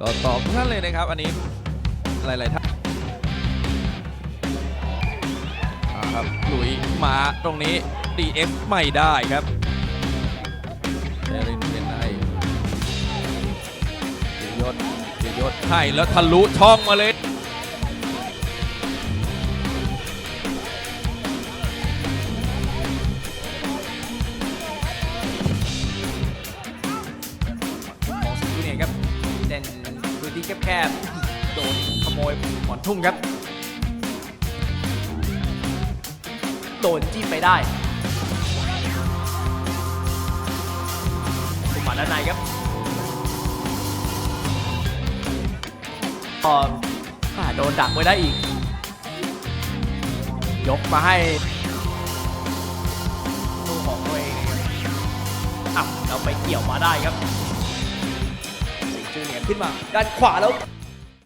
ก็ตอบทุกท่านเลยนะครับ อันนี้หลาย ๆ ท่านอ่าครับหลุยมาตรงนี้ DF ไม่ได้ครับเดรินเป็นไงเกียรติยศเยรติยศให้แล้วทะลุช่องมาเลยของสิงนียร์ครับ เล่นพื้นที่แคบๆ โดนขโมยหมอนทุ่งครับ โดนจิ้มไปได้สุมาด้านในครับก็อ่าโดนดักไว้ได้อีก ยกมาให้ตัวของตัวเองอะเราไปเกี่ยวมาได้ครับ นขึ้นมา ด้านขวาแล้ว